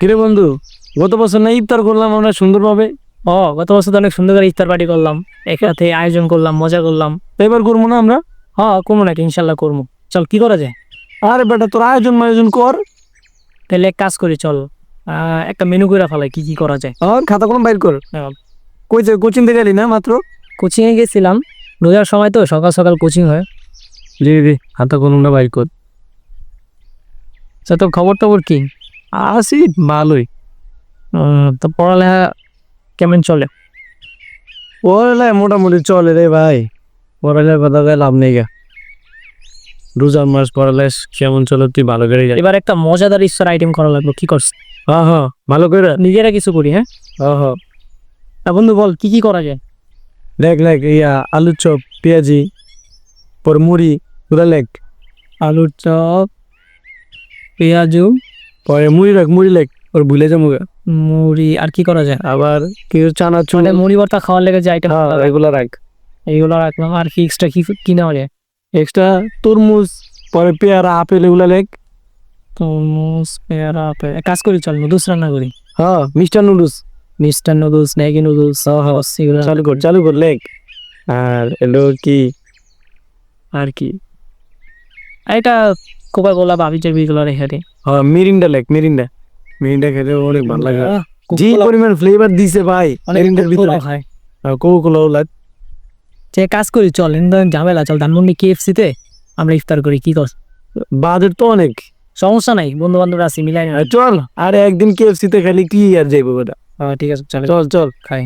কিরে বন্ধু গত বছর না ইফতার করলাম আমরা সুন্দরভাবে? ও গত বছর তো অনেক সুন্দর করে ইফতার পার্টি করলাম একসাথে আয়োজন করলাম মজা করলাম। তো এবার করব না আমরা? হ্যাঁ করব নাকি ইনশাল্লাহ করব। চল কি করা যায়? আরে বেটা তোর আয়োজন মায়োজন কর। তাহলে এক কাজ করি চল একটা মেনু করে ফেলাই কি কি করা যায়। আর খাতা কোনো বাইর কর। কই যে কোচিং থেকে গেলি না মাত্র? কোচিংয়ে গেছিলাম রোজার সময় তো সকাল সকাল কোচিং হয়। জি জি খাতা কলমটা বাইর কর। আচ্ছা তো খবর টবর কি? আসি ভালোই। তো পড়ালেখা কেমন চলে? পড়ালে মোটামুটি চলে রে ভাই। পড়ালে কথা কয়ে লাভ নেই গা। রোজার মাস পড়ালে কেমন চলে তুই ভালো করে এবার একটা মজাদার ইফতার আইটেম করা লাগবে কি করছ? হ্যাঁ হ্যাঁ ভালো করে। নিজেরা কিছু করি হ্যাঁ? হ্যাঁ হ্যাঁ। তা বন্ধু বল কি কি করা যায়? লেখ লেখ ইয়া আলুর চপ পেঁয়াজি পর মুড়ি পুরা লেখ। আলুর চপ পেঁয়াজু পরে মুড়ি রাখ মুড়ি লেখ ওর ভুলে যাব গা। মুড়ি আর কি করা যায়? আবার কেউ চানা চুল মানে মুড়ি ভর্তা খাওয়ার লেগে যে আইটেম হ্যাঁ এগুলো রাখ। এইগুলো রাখলাম আর কি এক্সট্রা কি কি নেওয়া যায়? এক্সট্রা তরমুজ পরে পেয়ারা আপেল এগুলো লেখ। তরমুজ পেয়ারা আপেল। কাজ করি চল নুডলস রান্না করি। হ্যাঁ mister noodles. Mister noodles Maggi noodles এগুলো চালু কর চালু কর লেখ। আর এলো কি? আর কি? এটা কোকা কোলা বাবি চাবি গুলো রেখে দিই। হ্যাঁ মিরিন্ডা লেক মিরিন্ডা। মিরিন্ডা খেতে অনেক ভালো লাগে। যে পরিমাণ ফ্লেভার দিছে ভাই। মিরিন্ডার ভিতরে খায়। কোকো কোলা যে কাজ করি চল ঝামেলা চল ধানমন্ডি কেএফসি তে আমরা ইফতার করি কি কর বাজেট তো অনেক। সমস্যা নাই বন্ধু বান্ধব আছি মিলাই না আর চল আরে একদিন কেএফসি তে খালি কি আর যাইবো বেটা হ্যাঁ, ঠিক আছে চল। চল চল। খাই।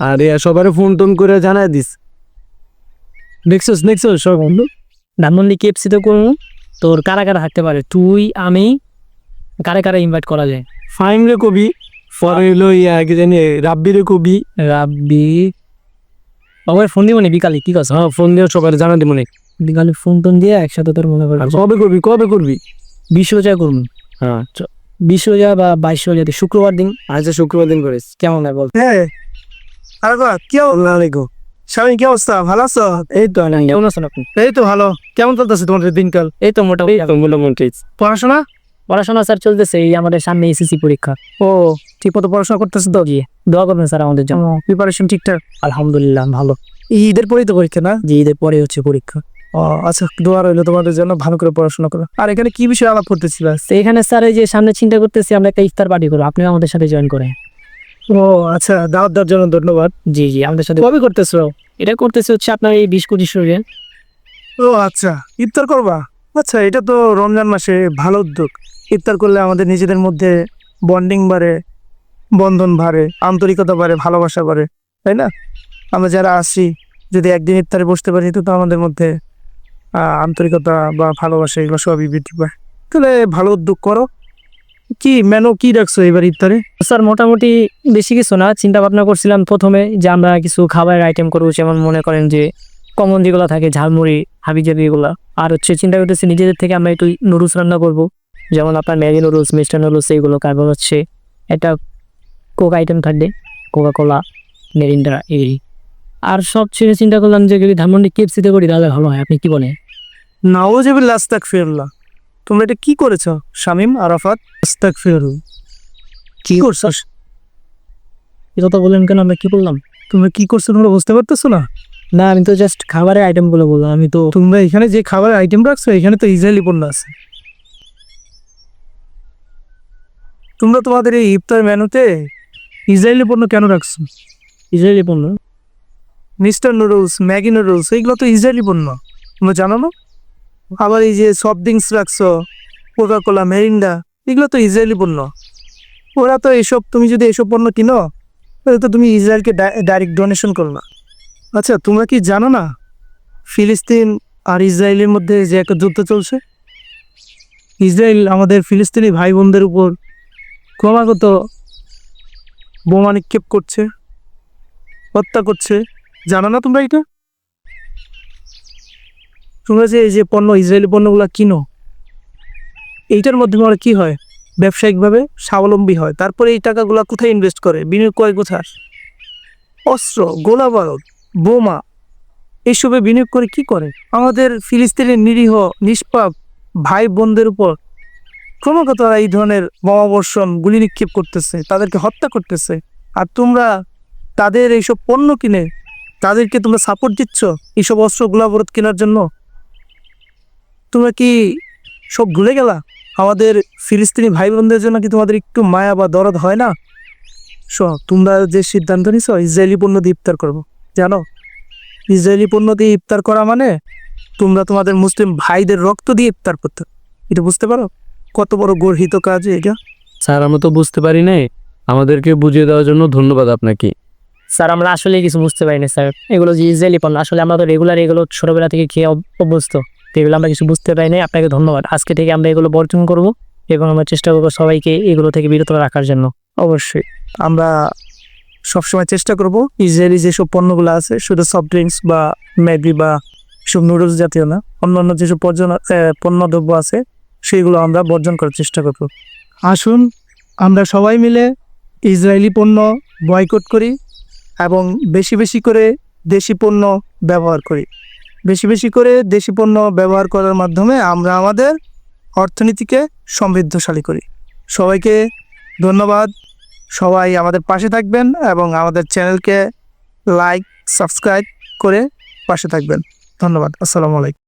আর ইয়া সবার ফোন টোন করে জানাই দিস। দেখছস দেখছস সব বন্ধু। ধানমন্ডি কেএফসি তে করব। তোর কারা কারা থাকতে পারে? তুই আমি কারে কারে ইনভাইট করা যায়? ফাইম রে কবি পরে ইয়া কি জানি রাব্বি রে কবি। রাব্বি। বাবার ফোন দিব নি বিকালে? কি কথা হ্যাঁ ফোন দিয়ে সবার জানা দিব নে। বিকালে ফোন টোন দিয়ে একসাথে তোর মনে আর কবে করবি কবে করবি? বিশ রোজা করব হ্যাঁ। বিশ রোজা বা বাইশ রোজাতে শুক্রবার দিন। আচ্ছা শুক্রবার দিন করিস। কেমন হয় বল? হ্যাঁ। আরে কি আলাইকুম। স্বামী কি অবস্থা? ভালো আছো? এই তো কেমন আছেন আপনি? এই তো ভালো। কেমন চলতেছে তোমাদের দিনকাল? এই তো মোটামুটি মোটামুটি। পড়াশোনা? পড়াশোনা স্যার চলতেছে এই আমাদের সামনে এসএসসি পরীক্ষা। ও ঠিক মতো পড়াশোনা করতেছে তো? জি দোয়া করবেন স্যার আমাদের জন্য। প্রিপারেশন ঠিকঠাক? আলহামদুলিল্লাহ ভালো। ঈদের পরেই তো পরীক্ষা না? যে ঈদের পরে হচ্ছে পরীক্ষা। ও আচ্ছা দোয়া রইল তোমাদের জন্য ভালো করে পড়াশোনা করো। আর এখানে কি বিষয়ে আলাপ করতেছিল? এখানে স্যার এই যে সামনে চিন্তা করতেছি আমরা একটা ইফতার পার্টি করব। আপনি আমাদের সাথে জয়েন করেন। ও আচ্ছা দাওয়াত দেওয়ার জন্য ধন্যবাদ। জি জি আমাদের সাথে কবে করতেছো? এটা করতেছে হচ্ছে আপনার এই বিশ পঁচিশ রোজে ও আচ্ছা ইফতার করবা? আচ্ছা এটা তো রমজান মাসে ভালো উদ্যোগ। ইফতার করলে আমাদের নিজেদের মধ্যে বন্ডিং বাড়ে বন্ধন বাড়ে আন্তরিকতা বাড়ে ভালোবাসা বাড়ে তাই না? আমরা যারা আসি যদি একদিন ইফতারে বসতে পারি তো আমাদের মধ্যে আহ, আন্তরিকতা বা ভালোবাসা এগুলো সবই বৃদ্ধি পায়। তাহলে ভালো উদ্যোগ করো। কি মেনু কি রাখছো এবার ইফতারে? স্যার মোটামুটি বেশি কিছু না। চিন্তা ভাবনা করছিলাম প্রথমে যে আমরা কিছু খাবারের আইটেম করব যেমন মনে করেন যে কমন যেগুলো থাকে ঝালমুড়ি হাবিজাবি এগুলো। আর হচ্ছে চিন্তা করতেছি নিজেদের থেকে আমরা একটু নুডলস রান্না করব। যেমন আপনার ম্যাগি নুডলস মিস্টার নুডলস এইগুলো। তারপর হচ্ছে একটা কোক আইটেম থাকবে কোকা কোলা মেরিন্ডা এই। আর সব ছেড়ে চিন্তা করলাম যে যদি ধানমন্ডি কেপসিতে করি তাহলে ভালো হয়। আপনি কি বলেন? নাওজেবিল আস্তাক ফিরল্লাহ তোমরা এটা কি করেছ? শামিম আরাফাত আস্তাক ফিরুল কি? করছ? এটা তো বললেন কেন? আমরা কি বললাম? তোমরা কি করছ তোমরা বুঝতে পারতেছো না? না আমি তো জাস্ট খাবারের আইটেমগুলো বললাম আমি তো তোমরা এখানে যে খাবারের আইটেম রাখছো এখানে তো ইসরায়েলি পণ্য আছে। তোমরা তোমাদের এই ইফতার মেনুতে ইসরায়েলি পণ্য কেন রাখছো? ইসরায়েলি পণ্য? মিস্টার নুডলস ম্যাগি নুডলস এইগুলো তো ইসরায়েলি পণ্য। তোমরা জানো না? আবার এই যে সফট ড্রিঙ্কস রাখছো কোকা কোলা মেরিন্ডা এগুলো তো ইসরায়েলি পণ্য। ওরা তো এসব, তুমি যদি এসব পণ্য কিনো, তাহলে তো তুমি ইসরায়েলকে ডাইরেক্ট ডোনেশন করো না। আচ্ছা তোমরা কি জানো না, ফিলিস্তিন আর ইসরায়েলের মধ্যে যে একটা যুদ্ধ চলছে? ইসরায়েল আমাদের ফিলিস্তিনি ভাই বোনদের উপর ক্রমাগত বোমা নিক্ষেপ করছে, হত্যা করছে। জানো না তোমরা এটা? তোমরা যে এই যে পণ্য, ইসরায়েলি পণ্যগুলো কিনো, এইটার মাধ্যমে ওরা কি হয়? ব্যবসায়িকভাবে স্বাবলম্বী হয়। তারপরে এই টাকাগুলো কোথায় ইনভেস্ট করে? বিনিয়োগ করে কোথায়? অস্ত্র, গোলা বারুদ, বোমা, এইসবে বিনিয়োগ করে কি করে? আমাদের ফিলিস্তিনের নিরীহ, নিষ্পাপ ভাই বোনদের উপর ক্রমাগত ওরা এই ধরনের বোমাবর্ষণ, গুলি নিক্ষেপ করতেছে, তাদেরকে হত্যা করতেছে। আর তোমরা তাদের এইসব পণ্য কিনে, তাদেরকে তোমরা সাপোর্ট দিচ্ছ এইসব অস্ত্র গোলাবরত কেনার জন্য? তোমরা কি সব ভুলে গেলা? আমাদের ফিলিস্তিনি ভাই বোনদের জন্য কি তোমাদের একটু মায়া বা দরদ হয় না? শো তোমরা যে সিদ্ধান্ত নিছো ইসরায়েলি পণ্য দিয়ে ইফতার করব। জানো ইসরায়েলি পণ্য দিয়ে ইফতার করা মানে তোমরা তোমাদের মুসলিম ভাইদের রক্ত দিয়ে ইফতার করতে। এটা বুঝতে পারো? কত বড় গর্হিত কাজ এটা। স্যার আমরা তো বুঝতে পারি নাই। আমাদেরকে বুঝিয়ে দেওয়ার জন্য ধন্যবাদ আপনাকে। স্যার আমরা আসলে কিছু বুঝতে পারি না স্যার। এগুলো যে ইসরায়েলি পণ্য আসলে আমরা তো রেগুলার এগুলো ছোটবেলা থেকে খেয়ে অভ্যস্ত। তো এগুলো আমরা কিছু বুঝতে পারি নাই। আপনাকে ধন্যবাদ। আজকে থেকে আমরা এগুলো বর্জন করব এবং আমরা চেষ্টা করব সবাইকে এগুলো থেকে বিরত রাখার জন্য। অবশ্যই। আমরা সবসময় চেষ্টা করব ইসরায়েলি যেসব পণ্যগুলো আছে, শুধু সফট ড্রিঙ্কস বা ম্যাগি বা সব নুডলস জাতীয় না, অন্যান্য যেসব পণ্য দ্রব্য আছে সেইগুলো আমরা বর্জন করার চেষ্টা করব। আসুন আমরা সবাই মিলে ইসরায়েলি পণ্য বয়কট করি এবং বেশি বেশি করে দেশি পণ্য ব্যবহার করি। বেশি বেশি করে দেশি পণ্য ব্যবহার করার মাধ্যমে আমরা আমাদের অর্থনীতিকে সমৃদ্ধশালী করি। সবাইকে ধন্যবাদ। সবাই আমাদের পাশে থাকবেন এবং আমাদের চ্যানেলকে লাইক, সাবস্ক্রাইব করে পাশে থাকবেন। ধন্যবাদ। আসসালামু আলাইকুম।